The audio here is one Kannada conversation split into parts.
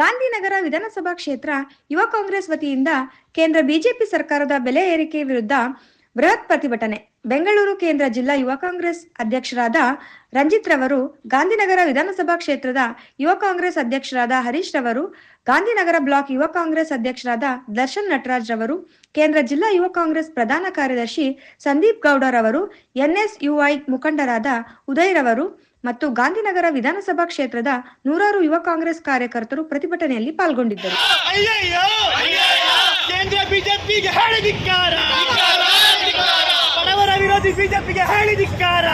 ಗಾಂಧಿನಗರ ವಿಧಾನಸಭಾ ಕ್ಷೇತ್ರ ಯುವ ಕಾಂಗ್ರೆಸ್ ವತಿಯಿಂದ ಕೇಂದ್ರ ಬಿಜೆಪಿ ಸರ್ಕಾರದ ಬೆಲೆ ಏರಿಕೆ ವಿರುದ್ಧ ಬೃಹತ್ ಪ್ರತಿಭಟನೆ. ಬೆಂಗಳೂರು ಕೇಂದ್ರ ಜಿಲ್ಲಾ ಯುವ ಕಾಂಗ್ರೆಸ್ ಅಧ್ಯಕ್ಷರಾದ ರಂಜಿತ್ ರವರು, ಗಾಂಧಿನಗರ ವಿಧಾನಸಭಾ ಕ್ಷೇತ್ರದ ಯುವ ಕಾಂಗ್ರೆಸ್ ಅಧ್ಯಕ್ಷರಾದ ಹರೀಶ್ ರವರು, ಗಾಂಧಿನಗರ ಬ್ಲಾಕ್ ಯುವ ಕಾಂಗ್ರೆಸ್ ಅಧ್ಯಕ್ಷರಾದ ದರ್ಶನ್ ನಟರಾಜ್ ರವರು, ಕೇಂದ್ರ ಜಿಲ್ಲಾ ಯುವ ಕಾಂಗ್ರೆಸ್ ಪ್ರಧಾನ ಕಾರ್ಯದರ್ಶಿ ಸಂದೀಪ್ ಗೌಡರವರು ಎನ್ಎಸ್ಯುಐ ಮುಖಂಡರಾದ ಉದಯ್ ರವರು ಮತ್ತು ಗಾಂಧಿನಗರ ವಿಧಾನಸಭಾ ಕ್ಷೇತ್ರದ ನೂರಾರು ಯುವ ಕಾಂಗ್ರೆಸ್ ಕಾರ್ಯಕರ್ತರು ಪ್ರತಿಭಟನೆಯಲ್ಲಿ ಪಾಲ್ಗೊಂಡಿದ್ದರು. ವಿರೋಧಿ ಬಿಜೆಪಿಗೆ ಹೇಳಿ ಧಿಕ್ಕಾರ!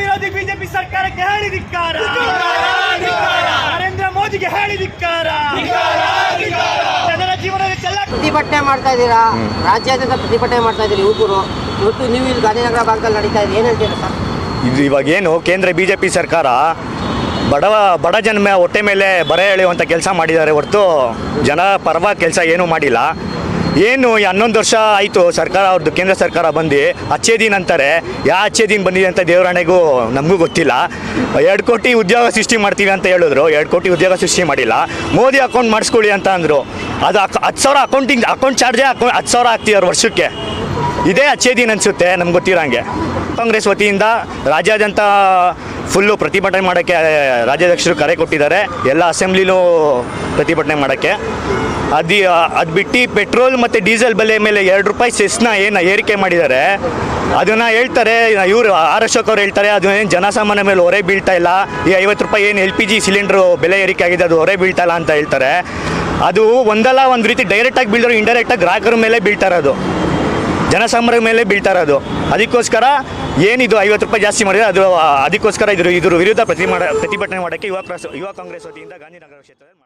ವಿರೋಧಿ ಬಿಜೆಪಿ ಸರ್ಕಾರಕ್ಕೆ ಹೇಳಿ ಧಿಕ್ಕಾರ! ನರೇಂದ್ರ ಮೋದಿಗೆ ಹೇಳಿ ಧಿಕ್ಕಾರ! ಜನರ ಜೀವನದ ಚೆಲ್ಲ ಪ್ರತಿಭಟನೆ ಮಾಡ್ತಾ ಇದ್ದೀರಾ? ರಾಜ್ಯಾದ್ಯಂತ ಪ್ರತಿಭಟನೆ ಮಾಡ್ತಾ ಇದ್ದೀರಿ ಯುವಕರು. ಇವತ್ತು ನೀವು ಇಲ್ಲಿ ಗಾಂಧಿನಗರ ಭಾಗದಲ್ಲಿ ನಡೀತಾ ಇದೆ ಏನ್ ಹೇಳ್ತೀರಾ ಸರ್? ಇದು ಇವಾಗೇನು ಕೇಂದ್ರ ಬಿ ಜೆ ಪಿ ಸರ್ಕಾರ ಬಡವ ಬಡ ಜನ್ಮ ಹೊಟ್ಟೆ ಮೇಲೆ ಬರ ಎಳೆಯುವಂಥ ಕೆಲಸ ಮಾಡಿದ್ದಾರೆ ಹೊರತು ಜನ ಪರವಾಗಿ ಕೆಲಸ ಏನೂ ಮಾಡಿಲ್ಲ. ಏನು ಹನ್ನೊಂದು ವರ್ಷ ಆಯಿತು ಸರ್ಕಾರ ಅವ್ರದ್ದು ಕೇಂದ್ರ ಸರ್ಕಾರ ಬಂದು ಅಚ್ಚೇ ದಿನ ಅಂತಾರೆ. ಯಾವ ಅಚ್ಚೇ ದಿನ ಬಂದಿದೆ ಅಂತ ದೇವರಾಣೆಗೂ ನಮಗೂ ಗೊತ್ತಿಲ್ಲ. ಎರಡು ಕೋಟಿ ಉದ್ಯೋಗ ಸೃಷ್ಟಿ ಮಾಡ್ತೀವಿ ಅಂತ ಹೇಳಿದ್ರು. ಎರಡು ಕೋಟಿ ಉದ್ಯೋಗ ಸೃಷ್ಟಿ ಮಾಡಿಲ್ಲ. ಮೋದಿ ಅಕೌಂಟ್ ಮಾಡಿಸ್ಕೊಳ್ಳಿ ಅಂತ ಅಂದರು. ಅದು ಹತ್ತು ಸಾವಿರ ಅಕೌಂಟಿಂಗ್ ಅಕೌಂಟ್ ಚಾರ್ಜೇ ಅಕೌಂಟ್ ಹತ್ತು ಸಾವಿರ ಹಾಕ್ತಿದ್ದಾರೆ ವರ್ಷಕ್ಕೆ. ಇದೇ ಅಚ್ಚೇ ದಿನ ಅನಿಸುತ್ತೆ, ನಮ್ಗೆ ಗೊತ್ತಿರೋಂಗೆ. ಕಾಂಗ್ರೆಸ್ ವತಿಯಿಂದ ರಾಜ್ಯಾದ್ಯಂತ ಫುಲ್ಲು ಪ್ರತಿಭಟನೆ ಮಾಡೋಕ್ಕೆ, ರಾಜ್ಯಾಧ್ಯಕ್ಷರು ಕರೆ ಕೊಟ್ಟಿದ್ದಾರೆ. ಎಲ್ಲ ಅಸೆಂಬ್ಲಿಲೂ ಪ್ರತಿಭಟನೆ ಮಾಡೋಕ್ಕೆ. ಅದು ಅದು ಬಿಟ್ಟು ಪೆಟ್ರೋಲ್ ಮತ್ತು ಡೀಸೆಲ್ ಬೆಲೆ ಮೇಲೆ ಎರಡು ರೂಪಾಯಿ ಸೆಸ್ನ ಏನು ಏರಿಕೆ ಮಾಡಿದ್ದಾರೆ, ಅದನ್ನು ಹೇಳ್ತಾರೆ, ಇವರು ಆರ್ ಅಶೋಕ್ ಅವ್ರು ಹೇಳ್ತಾರೆ, ಅದು ಏನು ಜನಸಾಮಾನ್ಯ ಮೇಲೆ ಹೊರೆ ಬೀಳ್ತಾ ಇಲ್ಲ. ಈ ಐವತ್ತು ರೂಪಾಯಿ ಏನು ಎಲ್ ಪಿ ಜಿ ಸಿಲಿಂಡ್ರು ಬೆಲೆ ಏರಿಕೆ ಆಗಿದೆ, ಅದು ಹೊರೆ ಬೀಳ್ತಾ ಇಲ್ಲ ಅಂತ ಹೇಳ್ತಾರೆ. ಅದು ಒಂದಲ್ಲ ಒಂದು ರೀತಿ ಡೈರೆಕ್ಟಾಗಿ ಬೀಳ್ತಾರೆ ಇಂಡೈರೆಕ್ಟಾಗಿ ಗ್ರಾಹಕರ ಮೇಲೆ ಬೀಳ್ತಾರೆ ಇರೋದು. ಜನಸಾಮಾನ್ಯರ ಮೇಲೆ ಬೀಳ್ತಾರೆ ಇರೋದು ಅದಕ್ಕೋಸ್ಕರ ಏನಿದು ಐವತ್ತು ರೂಪಾಯಿ ಜಾಸ್ತಿ ಮಾಡಿದ್ರೆ ಅದು, ಅದಕ್ಕೋಸ್ಕರ ಇದ್ರ ಇದ್ರ ವಿರುದ್ಧ ಪ್ರತಿ ಪ್ರತಿಭಟನೆ ಮಾಡೋಕ್ಕೆ ಯುವ ಯುವ ಕಾಂಗ್ರೆಸ್ ವತಿಯಿಂದ ಗಾಂಧಿನಗರ ಕ್ಷೇತ್ರದಲ್ಲಿ.